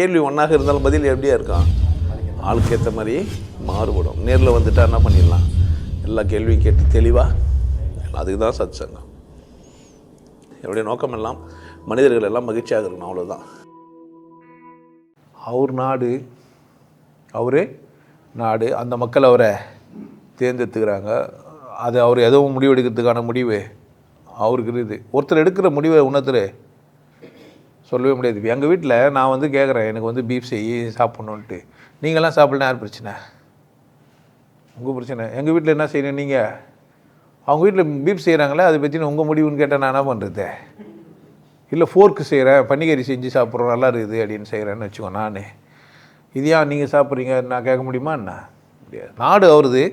கேள்வி ஒன்றாக இருந்தாலும் பதில் எப்படியா இருக்கான் ஆளுக்கு ஏற்ற மாதிரி மாறுபடும். நேரில் வந்துட்டா என்ன பண்ணிடலாம்? எல்லா கேள்வியும் கேட்டு தெளிவாக அதுக்கு தான் சத் சங்கம் என்னுடைய நோக்கம் எல்லாம் மனிதர்கள் எல்லாம் மகிழ்ச்சியாக இருக்கணும் அவ்வளோதான் அவர் நாடு அவரே நாடு அந்த மக்கள் அவரை தேர்ந்தெடுத்துக்கிறாங்க. அது அவர் எதுவும் முடிவு எடுக்கிறதுக்கான முடிவு அவருக்கு இருக்குது. ஒருத்தர் எடுக்கிற முடிவை உணர்த்தர் சொல்லவே முடியாது. எங்கள் வீட்டில் நான் வந்து கேட்குறேன் எனக்கு வந்து பீஃப் செய்ய சாப்பிட்ணுன்ட்டு நீங்களாம் சாப்பிட்லாம் யார் பிரச்சனை? உங்கள் பிரச்சனை. எங்கள் வீட்டில் என்ன செய்யணும் நீங்கள் அவங்க வீட்டில் பீஃப் செய்கிறாங்களே அதை பற்றி உங்கள் முடிவுன்னு கேட்டால் நான் என்ன பண்ணுறது இல்லை ஃபோர்க்கு செய்கிறேன் பன்னிக்கறி செஞ்சு சாப்பிட்றோம் நல்லா இருக்குது அப்படின்னு செய்கிறேன்னு வச்சுக்கோ நான். இது ஏன் நீங்கள் சாப்பிட்றீங்க? நான் கேட்க முடியுமா என்ன? முடியாது. நாடு அவருது.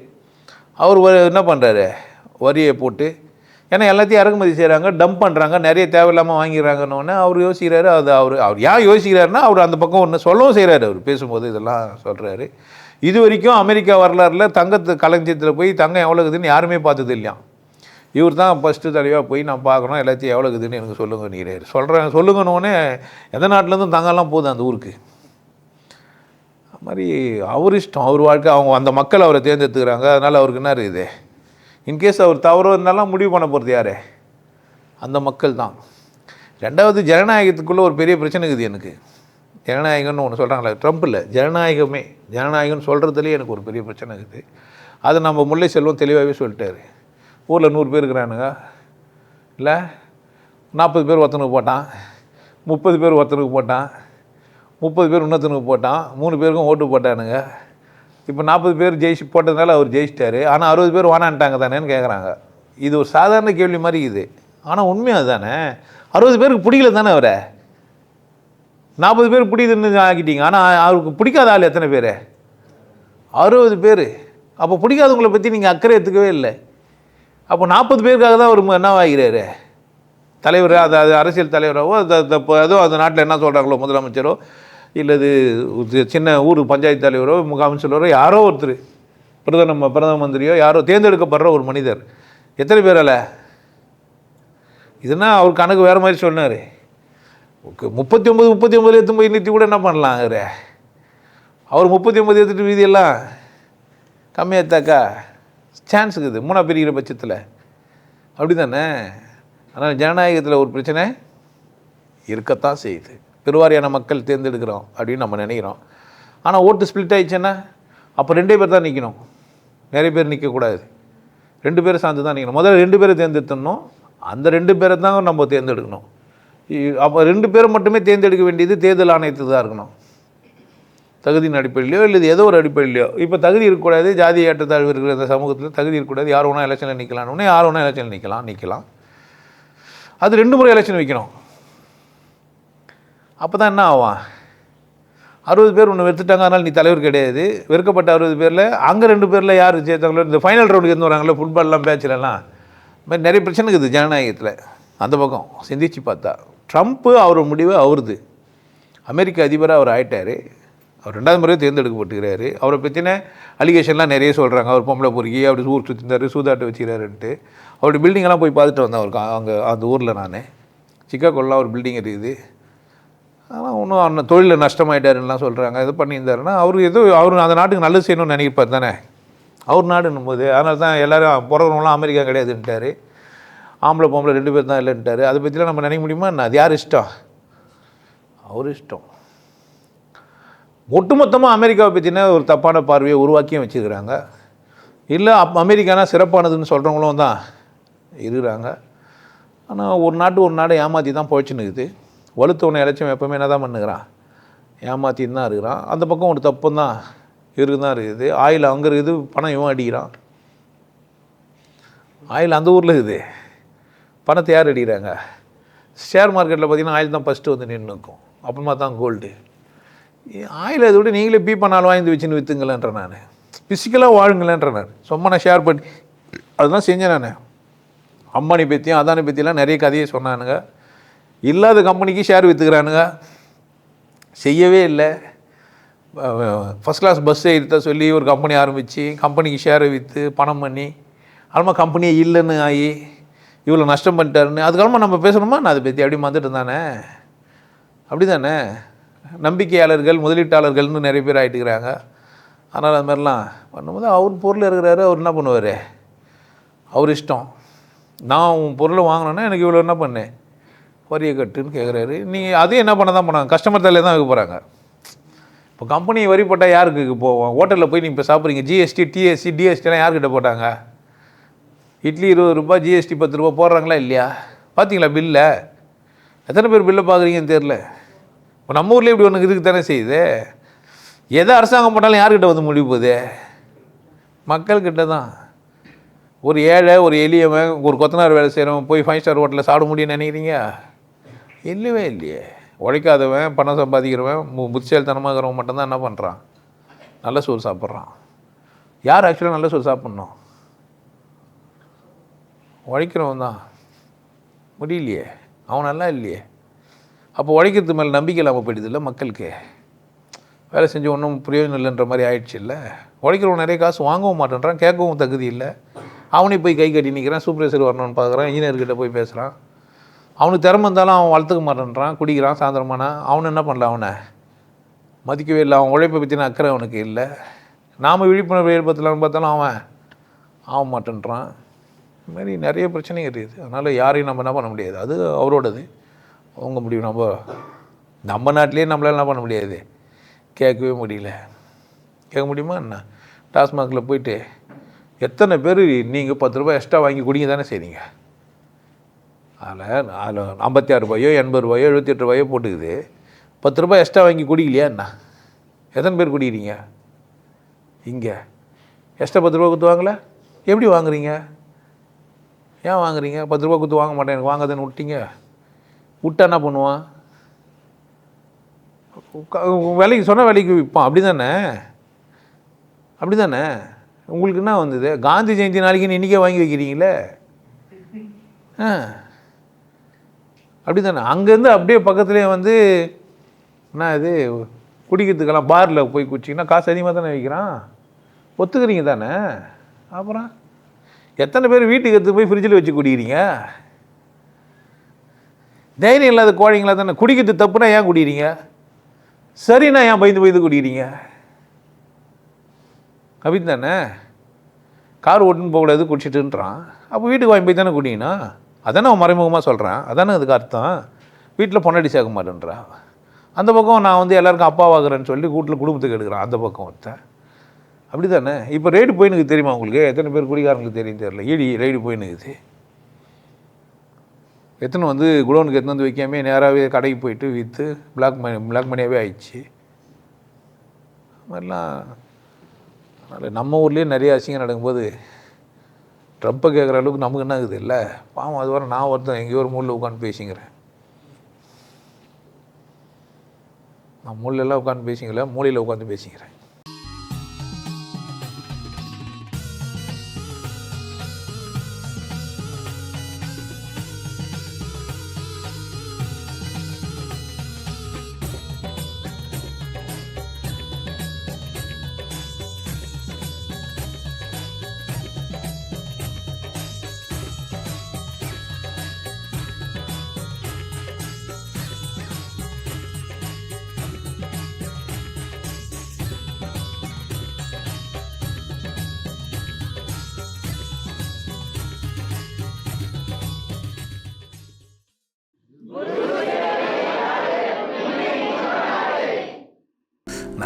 அவர் என்ன பண்ணுறாரு வரியை போட்டு ஏன்னா எல்லாத்தையும் இறக்குமதி செய்கிறாங்க டம்ப் பண்ணுறாங்க நிறைய தேவையில்லாமல் வாங்கிடுறாங்கன்னு அவர் யோசிக்கிறாரு. அது அவர் அவர் ஏன் யோசிக்கிறாருன்னா அவர் அந்த பக்கம் ஒன்று சொல்லவும் செய்கிறாரு அவர் பேசும்போது இதெல்லாம் சொல்கிறாரு இது வரைக்கும் அமெரிக்கா வரலாறுல தங்கத்து களஞ்சியத்தில் போய் தங்கம் எவ்வளோ இருக்குதுன்னு யாருமே பார்த்தது இல்லையா? இவர் தான் ஃபஸ்ட்டு தலைவாக போய் நான் பார்க்குறோம் எல்லாத்தையும் எவ்வளோ இருக்குதுன்னு எனக்கு சொல்லுங்க நீரே சொல்கிறேன் சொல்லுங்கன்னொன்னே எந்த நாட்டிலேருந்து தங்கம்லாம் போகுது அந்த ஊருக்கு. அது மாதிரி அவர் இஷ்டம். அவர் வாழ்க்கை அவங்க அந்த மக்கள் அவரை தேர்ந்தெடுத்துக்கிறாங்க. அதனால் அவருக்கு என்ன இருக்குது? இன்கேஸ் அவர் தவறு இருந்தாலும் முடிவு பண்ண போகிறது யார்? அந்த மக்கள் தான். ரெண்டாவது ஜனநாயகத்துக்குள்ளே ஒரு பெரிய பிரச்சனை இருக்குது எனக்கு. ஜனநாயகம்னு ஒன்று சொல்கிறாங்களே ட்ரம்ப் இல்லை ஜனநாயகமே. ஜனநாயகம்னு சொல்கிறதுலேயே எனக்கு ஒரு பெரிய பிரச்சனை இருக்குது. அதை நம்ம முல்லை செல்வம் தெளிவாகவே சொல்லிட்டாரு. ஊரில் நூறு பேர் இருக்கிறானுங்க. இல்லை நாற்பது பேர் ஒருத்தனுக்கு போட்டான். முப்பது பேர் ஒருத்தனுக்கு போட்டான். முப்பது பேர் இன்னொருத்தனுக்கு போட்டான். மூணு பேருக்கும் ஓட்டு போட்டானுங்க. இப்போ நாற்பது பேர் ஜெயிச்சு போட்டதுனால அவர் ஜெயிச்சிட்டாரு. ஆனால் அறுபது பேர் வானான்ட்டாங்க தானேன்னு கேட்குறாங்க இது ஒரு சாதாரண கேள்வி மாதிரி இது. ஆனால் உண்மை அதுதானே? அறுபது பேருக்கு பிடிக்கல தானே அவரை? நாற்பது பேர் பிடிக்குதுன்னு ஆக்கிட்டீங்க. ஆனால் அவருக்கு பிடிக்காத ஆள் எத்தனை பேர்? அறுபது பேர். அப்போ பிடிக்காதவங்களை பற்றி நீங்கள் அக்கறை எடுத்துக்கவே இல்லை. அப்போ நாற்பது பேருக்காக தான் அவர் என்ன ஆகிறாரு? தலைவர் அது அது அரசியல் தலைவராகவோ அது அது ஏதோ அந்த நாட்டில் என்ன சொல்கிறாங்களோ முதலமைச்சரோ இல்லது ஒரு சின்ன ஊர் பஞ்சாயத்து தலைவரோ முகாமிச்சலரோ யாரோ ஒருத்தர் பிரதம பிரதம மந்திரியோ யாரோ தேர்ந்தெடுக்கப்படுற ஒரு மனிதர். எத்தனை பேரால இதுனா அவர் கணக்கு வேறு மாதிரி சொன்னார். ஓகே முப்பத்தி ஒம்பது முப்பத்தி ஒம்பது எடுத்து போய் நிறுத்தி கூட என்ன பண்ணலாம் அவர் அவர் முப்பத்தி ஒம்பது எடுத்துட்டு வீதியெல்லாம் கம்மியாத்தாக்கா சான்ஸ் இருக்குது மூணா பிரிக்கிற பட்சத்தில். அப்படி தானே ஆனால் ஜனநாயகத்தில் ஒரு பிரச்சனை இருக்கத்தான் செய்யுது. பெருவாரியான மக்கள் தேர்ந்தெடுக்கிறோம் அப்படின்னு நம்ம நினைக்கிறோம். ஆனால் ஓட்டு ஸ்ப்ளிட் ஆயிடுச்சுன்னா அப்போ ரெண்டே பேர் தான் நிற்கணும் நிறைய பேர் நிற்கக்கூடாது ரெண்டு பேரும் சார்ந்து தான் நிற்கணும் முதல்ல ரெண்டு பேரை தேர்ந்தெடுத்தணும் அந்த ரெண்டு பேரை தான் நம்ம தேர்ந்தெடுக்கணும். அப்போ ரெண்டு பேரும் மட்டுமே தேர்ந்தெடுக்க வேண்டியது தேர்தல் ஆணையத்துக்கு தான் இருக்கணும். தகுதியின் அடிப்படையிலையோ இல்லை ஏதோ ஒரு அடிப்படையிலையோ. இப்போ தகுதி இருக்கக்கூடாது ஜாதி ஏற்றத்தாழ்வு இருக்கிற இந்த சமூகத்தில் தகுதி இருக்கக்கூடாது. யார் வேணால் எலெக்ஷனில் நிற்கலாம்னு யார் வேணால் எலெக்ஷனில் நிற்கலாம் நிற்கலாம் அது ரெண்டு முறை எலெக்ஷன் வைக்கணும். அப்போ தான் என்ன ஆவான்? அறுபது பேர் ஒன்று வெறுத்துட்டாங்க அதனால் நீ தலைவர் கிடையாது. வெறுக்கப்பட்ட அறுபது பேரில் அங்கே ரெண்டு பேரில் யார் ஜெயித்தாங்களோ இந்த ஃபைனல் ரவுண்டுக்கு இருந்து வராங்களோ ஃபுட்பால்லாம் பேச்சிலலாம் இது மாதிரி நிறைய பிரச்சனை இருக்குது ஜனநாயகத்தில். அந்த பக்கம் சிந்திச்சு பார்த்தா. ட்ரம்ப்பு அவர் முடிவு அவருது. அமெரிக்க அதிபராக அவர் ஆயிட்டார். அவர் ரெண்டாவது முறையும் தேர்ந்தெடுக்கப்பட்டுக்கிறாரு அவரை பற்றின அலிகேஷன்லாம் நிறைய சொல்கிறாங்க அவர் பொம்பளை பொறுக்கி அப்படி ஊர் சுற்றிருந்தார் சூதாட்டு வச்சுக்கிறாருன்ட்டு. அவருடைய பில்டிங்கெல்லாம் போய் பார்த்துட்டு வந்தேன் அவருக்கு அங்கே அந்த ஊரில் நான். சிக்காகோலாம் ஒரு பில்டிங் இருக்குது. ஆனால் ஒன்றும் அந்த தொழிலில் நஷ்டமாயிட்டாருலாம் சொல்கிறாங்க இது பண்ணியிருந்தாருன்னா அவர் ஏதோ அவர் அந்த நாட்டுக்கு நல்லது செய்யணும்னு நினைப்பார் தானே? அவர் நாடுன்னும் போது அதனால தான் எல்லோரும் பிறகுலாம் அமெரிக்கா கிடையாதுன்ட்டார். ஆம்பளை பொம்பளை ரெண்டு பேர் தான் இல்லைன்ட்டார். அதை பற்றிலாம் நம்ம நினைக்க முடியுமா? என்ன? அது யார் இஷ்டம்? அவர் இஷ்டம். ஒட்டுமொத்தமாக அமெரிக்காவை பற்றின ஒரு தப்பான பார்வையை உருவாக்கியும் வச்சுருக்கிறாங்க. இல்லை அப் அமெரிக்கானா சிறப்பானதுன்னு சொல்கிறவங்களும் தான் இருக்கிறாங்க. ஆனால் ஒரு நாட்டு ஒரு நாடு ஏமாற்றி தான் போயிடுச்சுன்னு இருக்குது. வலுத்தவனை இலட்சியம் எப்பவுமே என்ன தான் பண்ணுகிறான்? ஏமாற்றின்னு தான் இருக்கிறான். அந்த பக்கம் ஒரு தப்பும் தான் இருக்கு தான் இருக்குது. ஆயில் அங்கே இருக்குது பணம் இவன் அடிக்கிறான். ஆயில் அந்த ஊரில் இருக்குது. பணத்தை யார் அடிக்கிறாங்க? ஷேர் மார்க்கெட்டில் பார்த்தீங்கன்னா ஆயில் தான் ஃபஸ்ட்டு வந்து நின்று இருக்கும் அப்புறமா தான் கோல்டு ஆயில் அதை விட நீங்களே பீ பண்ணாலும் வாங்கி வச்சுன்னு விற்றுங்களேன்ற நான். ஃபிசிக்கலாக வாழுங்களேன்ற நான். சும்மா நான் ஷேர் பண்ணி அதுதான் செஞ்சேன் நான். அம்மானி பற்றியும் அதானி பற்றிலாம் நிறைய கதையை சொன்னானுங்க. இல்லாத கம்பெனிக்கு ஷேர் விற்றுக்கிறானுங்க செய்யவே இல்லை. ஃபஸ்ட் கிளாஸ் பஸ்ஸை எடுத்த சொல்லி ஒரு கம்பெனி ஆரம்பித்து கம்பெனிக்கு ஷேரை விற்று பணம் பண்ணி அப்புறமா கம்பெனியே இல்லைன்னு ஆகி இவ்வளோ நஷ்டம் பண்ணிட்டாருன்னு அதுக்கப்புறமா நம்ம பேசணுமா? நான் அதை பற்றி அப்படியே வந்துட்டு தானே. அப்படி தானே நம்பிக்கையாளர்கள் முதலீட்டாளர்கள்னு நிறைய பேர் ஆகிட்டுக்கிறாங்க அதனால் அது மாதிரிலாம் பண்ணும்போது அவர் பொருள் இருக்கிறாரு அவர் என்ன பண்ணுவார்? அவர் இஷ்டம். நான் உன் பொருளை வாங்கினேன்னா எனக்கு இவ்வளோ என்ன பண்ணேன் வரியை கட்டுன்னு கேட்குறாரு நீங்கள் அதையும் என்ன பண்ண தான் பண்ணாங்க கஸ்டமர் தலையில் தான் வைக்க போகிறாங்க இப்போ கம்பெனி வரி போட்டால் யாருக்கு போவோம் ஹோட்டலில் போய் நீங்கள் இப்போ சாப்பிட்றீங்க? ஜிஎஸ்டி டிஎஸ்சி டிஎஸ்டிலாம் யார்கிட்ட போட்டாங்க? இட்லி இருபது ரூபாய் ஜிஎஸ்டி பத்து ரூபா போடுறாங்களா இல்லையா? பார்த்தீங்களா பில்லை எத்தனை பேர் பில்லை பார்க்குறீங்கன்னு தெரில இப்போ நம்ம ஊர்லேயே இப்படி ஒன்று இதுக்கு தானே செய்யுது. எதை அரசாங்கம் போட்டாலும் யார்கிட்ட வந்து முடிவு போகுது? மக்கள்கிட்ட தான். ஒரு ஏழை ஒரு எளியவன் ஒரு கொத்தனார் வேலை செய்கிறவன் போய் ஃபைவ் ஸ்டார் ஹோட்டலில் சாப்பிட முடியும்னு நினைக்கிறீங்க? இல்லவே இல்லையே. உழைக்காதவன் பணம் சம்பாதிக்கிறவன் மு- புத்திசாலித்தனமாக இருக்கிறவன் மட்டும்தான் என்ன பண்ணுறான் நல்ல சோறு சாப்பிட்றான். யார் ஆக்சுவலாக நல்ல சோறு சாப்பிட்ணும்? உழைக்கிறவன் தான். முடியலையே. அவன் நல்லா இல்லையே. அப்போ உழைக்கிறது மேலே நம்பிக்கை இல்லாமல் போயிடுதுல்ல மக்களுக்கு? வேலை செஞ்சு ஒன்றும் பிரயோஜனம் இல்லைன்ற மாதிரி ஆயிடுச்சு இல்லை? உழைக்கிறவன் நிறைய காசு வாங்கவும் மாட்டேன்றான் கேட்கவும் தகுதி இல்லை. அவனே போய் கை கட்டி நிற்கிறான் சூப்பர்வைசர் வரணும்னு பார்க்குறான் இன்ஜினியர்கிட்ட போய் பேசுகிறான் அவனுக்கு திறமை இருந்தாலும் அவன் வளர்த்துக்க மாட்டேன்றான் குடிக்கிறான் சாயந்தரமானா அவன் என்ன பண்ணல அவனை? மதிக்கவே இல்லை அவன் உழைப்பை பற்றின அக்கறை அவனுக்கு இல்லை. நாம் விழிப்புணர்வு ஏற்படுத்தலாம்னு பார்த்தாலும் அவன் ஆக மாட்டேன்றான். இதுமாரி நிறைய பிரச்சனைகள் இருக்குது. அதனால் யாரையும் நம்ம என்ன பண்ண முடியாது. அது அவரோடது. அவங்க முடியும் நம்ம நம்ம நாட்டிலேயே நம்மளால என்ன பண்ண முடியாது? கேட்கவே முடியல. கேட்க முடியுமா என்ன? டாஸ்மாகில் போயிட்டு எத்தனை பேர் நீங்கள் பத்து ரூபாய் எக்ஸ்ட்ரா வாங்கி குடிங்க தானே செய்றீங்க? அதில் அதில் ஐம்பத்தி ஆறு ரூபாயோ எண்பது ரூபாயோ எழுபத்தி எட்டு ரூபாயோ போட்டுக்குது. பத்து ரூபாய் எக்ஸ்ட்ரா வாங்கி குடிக்கலையா என்ன? எத்தனை பேர் குடிக்கிறீங்க? இங்கே. எக்ஸ்ட்ரா பத்து ரூபா கொடுத்து வாங்கல? எப்படி வாங்குறீங்க? ஏன் வாங்குறீங்க? பத்து ரூபா கொடுத்து வாங்க மாட்டேன் எனக்கு வாங்காதேன்னு விட்டீங்க விட்டா என்ன பண்ணுவான்? விலைக்கு சொன்ன விலைக்கு விற்பான். அப்படி தானே அப்படி தானே உங்களுக்கு என்ன வந்தது? காந்தி ஜெயந்தி நாளைக்குன்னு இன்றைக்கே வாங்கி வைக்கிறீங்களே? ஆ. அப்படி தானே அங்கேருந்து அப்படியே பக்கத்துலேயே வந்து என்ன இது குடிக்கிறதுக்கெல்லாம் பாரில் போய் குடிச்சிங்கன்னா காசு அதிகமாக தானே வைக்கிறான் ஒத்துக்கிறீங்க தானே? அப்புறம் எத்தனை பேர் வீட்டுக்கு எடுத்து போய் ஃப்ரிட்ஜில் வச்சு குடிக்கிறீங்க? தைரியம் இல்லாத கோழிங்களா தானே? குடிக்கிறது தப்புனா ஏன் குடிக்கிறீங்க? சரிண்ணா ஏன் பயந்து பயந்து குடிக்கிறீங்க? அப்படின்னு தானே? கார் ஓட்டுன்னு போகக்கூடாது குடிச்சிட்டுன்றான். அப்போ வீட்டுக்கு வாங்கி போய் தானே குடிக்கணும்? அதானே அவன் மறைமுகமாக சொல்கிறான் அதானே அதுக்கு அர்த்தம்? வீட்டில் பொன்னாடி சேர்க்க மாட்டேன்றான் அந்த பக்கம் நான் வந்து எல்லாருக்கும் அப்பாவாகிறேன்னு சொல்லி வீட்டில் குடும்பத்துக்கு எடுக்கிறான். அந்த பக்கம் ஒருத்தன். அப்படி தானே இப்போ ரைடு போயினுக்கு தெரியுமா உங்களுக்கு? எத்தனை பேர் குடிகாரங்களுக்கு தெரியும் தெரியல. ஈடி ரைடு போயினுக்குது எத்தனை வந்து குடோனுக்கு எத்தனை வந்து வைக்காமே நேராகவே கடைக்கு போயிட்டு விற்று பிளாக் மணி பிளாக் மணியாகவே ஆயிடுச்சு. மாதிரிலாம் அதனால் நம்ம ஊர்லேயே நிறைய அசிங்கம் நடக்கும்போது ட்ரம்ப்பை கேட்குற அளவுக்கு நமக்கு என்ன இருக்குது இல்லை? பாவம் அது வர நான் ஒருத்தன் எங்கேயோ ஒரு மூலில் உட்காந்து பேசிக்கிறேன் நான் மூலையெல்லாம் உட்காந்து பேசிக்கல மூலையில் உட்காந்து பேசிக்கிறேன்